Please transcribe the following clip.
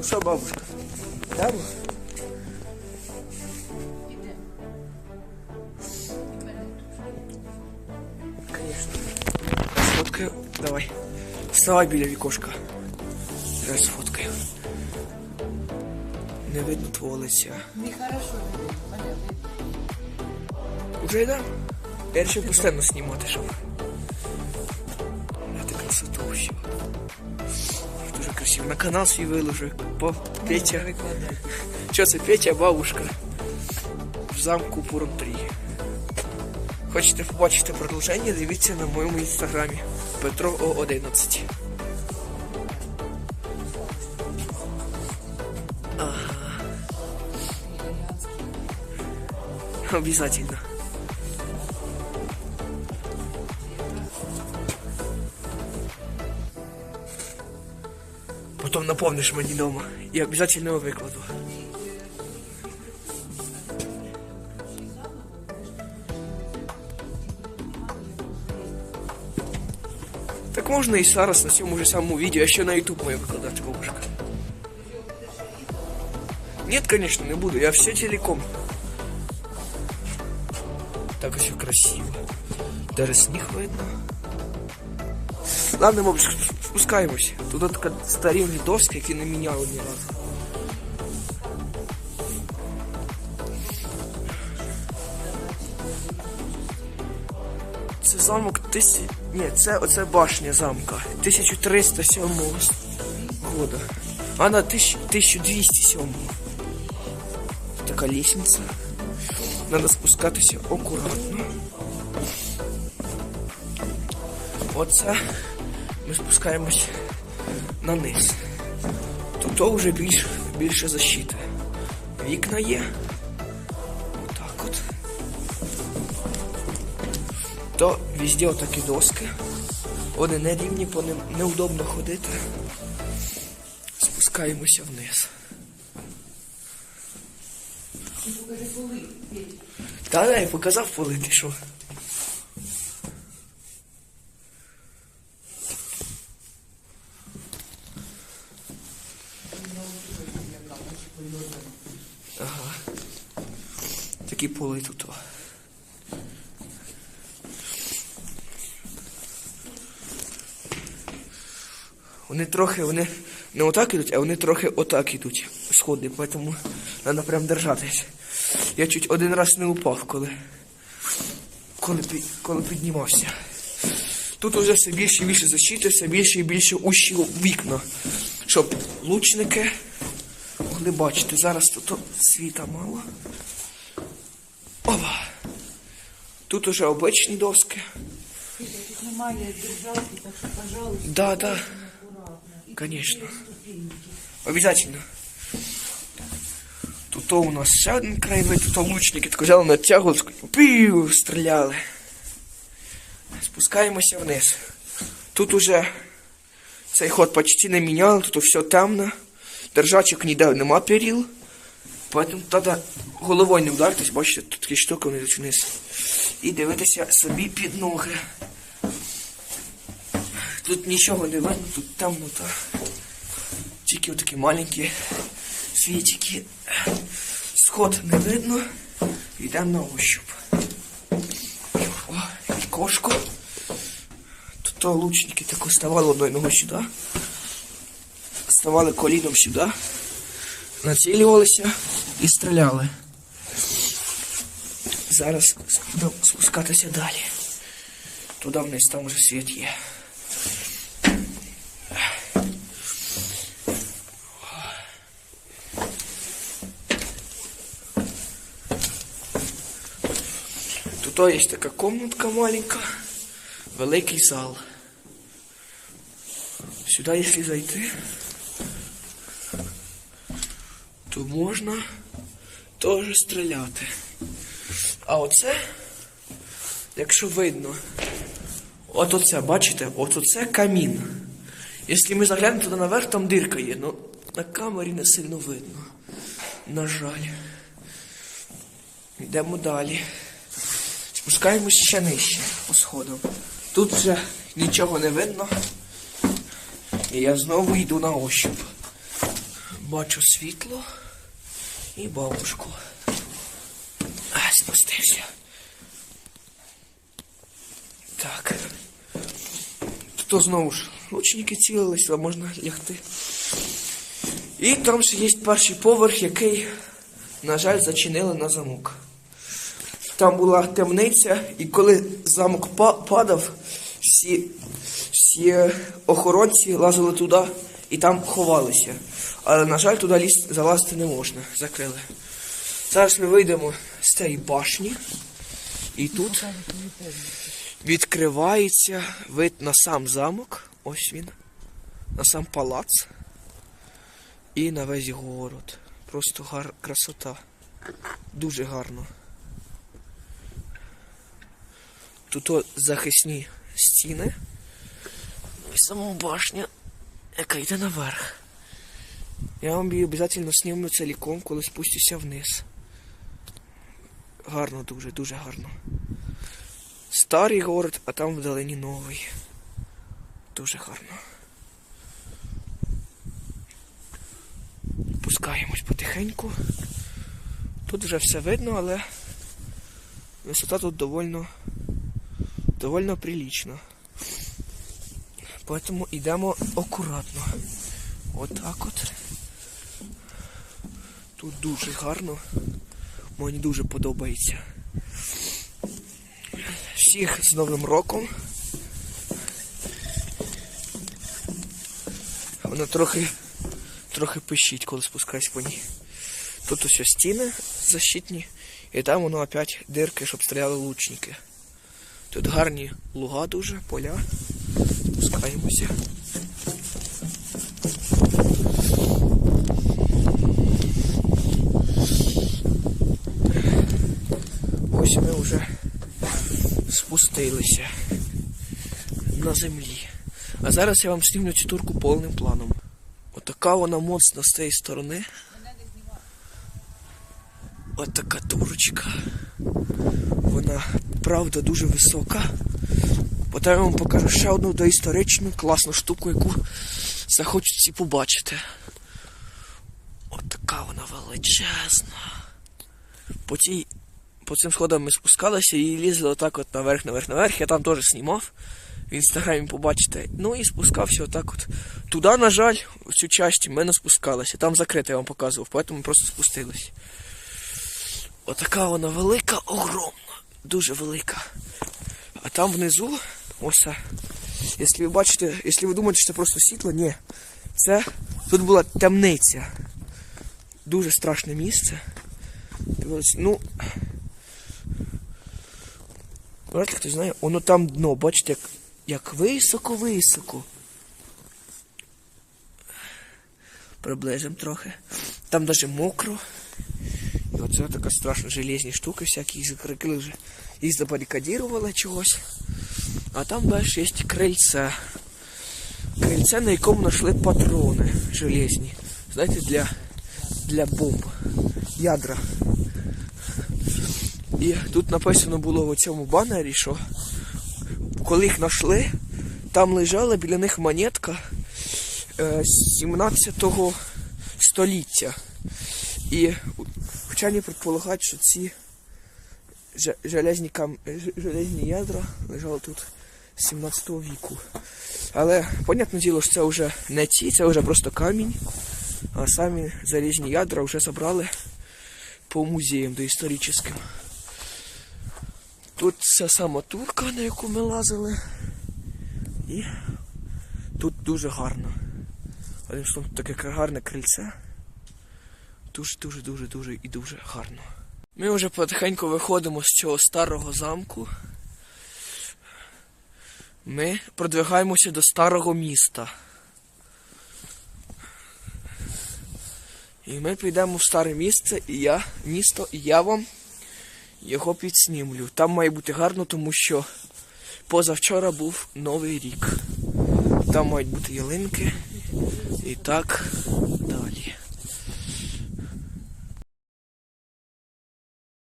Ну що, бабушка? Конечно. Сфоткаю. Давай. Вставай біля вікошка. Зараз сфоткаю. Не видно твого лиця. Нехорошо. Уже йдемо? Я ще постійно знімати, щоб. Мати красоту всю. Дуже. На канал свій виложу. По Петя. Що це Петя, бабушка? В замку Пуром-3. Хочете побачити продовження, дивіться на моєму інстаграмі Петро О11. Ага. Обязательно. Потом напомнишь мені дома. Я обязательно его выкладу. Так можна і зараз на цьому ж самому відео, а ще на YouTube моє викладати бабушка. Нет, конечно, не буду. Я все целиком. Так все красиво. Даже сніг видно. Ладно, бабушка, спускаємось. Тут така старинні доски, які не міняли ні разу. Це замок тисяч... Ні, це оце башня замка. 1307 года. А на 1207. Така лестниця. Надо спускатися акуратно. Оце ми спускаємось на низ. Тут то вже більш, більше защити. Вікна є. Отак от. То везде отакі доски. Вони не рівні, по ним неудобно ходити. Спускаємося вниз. Та я показав поли, ти що? Ага. Такі поли тут. Вони трохи, вони не отак ідуть, а вони трохи отак ідуть. Сходи, тому треба прям держатись. Я чуть один раз не упав, коли, коли, коли піднімався. Тут уже все більше і більше защити, все більше і більше ущі вікна, щоб лучники могли бачити. Зараз тут світа мало. Опа. Тут уже обичні доски. Тут немає державки, так що, пожалуйста, Да, да, конечно. Обязательно. Тут у нас ще один краєвид, тут лучники так взяли натягували, ск- пів, стріляли. Спускаємося вниз. Тут уже цей ход почти не міняли, тут все темно. Держачок ніде нема періл. Поэтому треба головою не вдаритись, бачите, тут такі штуки вони йдуть вниз. І дивитися собі під ноги. Тут нічого не видно, тут темнота. Тільки отакі маленькі світики. Сход не видно. Йдемо на ощуп. О, і кошку. Тут то лучники так ставали одною ногою сюди. Ставали коліном сюди. Націлювалися і стріляли. Зараз будемо спускатися далі. Туди вниз там вже світ є. Тут є така комнатка маленька, великий зал. Сюди, якщо зайти, то можна теж стріляти. А оце, якщо видно, от оце, бачите, от оце камін. Якщо ми заглянемо туди наверх, там дирка є, ну на камері не сильно видно. На жаль. Йдемо далі. Спускаємось ще нижче по сходам. Тут вже нічого не видно. І я знову йду на ощуп. Бачу світло і бабушку. А, спустився. Так. Тут знову ж лучники цілились, а можна лягти. І там ще є перший поверх, який, на жаль, зачинили на замок. Там була темниця, і коли замок па- падав, всі, всі охоронці лазили туди і там ховалися. Але, на жаль, туди ліз, залазити не можна, закрили. Зараз ми вийдемо з цієї башні, і тут відкривається вид на сам замок. Ось він. На сам палац. І на весь город. Просто гар... красота. Дуже гарно. Тут захисні стіни. І сама башня, яка йде наверх. Я вам її обов'язково зніму цілком, коли спустюся вниз. Гарно дуже, дуже гарно. Старий город, а там вдалині новий. Дуже гарно. Пускаємось потихеньку. Тут вже все видно, але висота тут довольно, довольно прилічна. Поэтому йдемо акуратно. Отак от. Тут дуже гарно. Мені дуже подобається. Всіх з Новим роком. Вона трохи трохи пищить, коли спускаюсь по ній. Тут ось стіни защитні, і там воно опять дирки, щоб стріляли лучники. Тут гарні луга дуже, поля. Спускаємося. Ось ми вже спустилися на землі. А зараз я вам знімлю цю турку повним планом. Отака вона моцна з цієї сторони. Отака турочка. Вона правда дуже висока. Потім я вам покажу ще одну доісторичну класну штуку, яку захочуть всі побачити. Отака вона величезна. По цій по цим сходам ми спускалися і лізли отак от наверх, наверх, наверх. Я там теж знімав. В інстаграмі побачите. Ну і спускався отак от. Туди, на жаль, в цю часть ми не спускалися. Там закрите я вам показував, поэтому просто спустились. Отака вона велика, огромна, дуже велика. А там внизу, ось. Якщо ви бачите, якщо ви думаєте, що це просто світло, ні. Це тут була темниця. Дуже страшне місце. Ну. Ли хтось знає, воно там дно, бачите, як, як високо-високо. Приблизимо трохи. Там навіть мокро. І оце така страшна железні штуки всякі, їх закрили вже. Їх забарикадірували чогось. А там далі є крильце. Крильце, на якому знайшли патрони железні. Знаєте, для, для бомб. Ядра. І тут написано було в цьому банері, що коли їх знайшли, там лежала біля них монетка е, 17 століття. І вчені предполагають, що ці же- железні, кам... железні ядра лежали тут з 17 віку. Але, понятне діло, що це вже не ці, це вже просто камінь. А самі залізні ядра вже забрали по музеям доісторичним. Тут ця сама турка, на яку ми лазили. І тут дуже гарно. Одним словом, таке гарне крильце. Дуже, дуже, дуже, дуже і дуже гарно. Ми вже потихеньку виходимо з цього старого замку. Ми продвигаємося до старого міста. І ми підемо в старе місце, і я, місто, і я вам його підснімлю. Там має бути гарно, тому що позавчора був Новий рік. Там мають бути ялинки і так далі.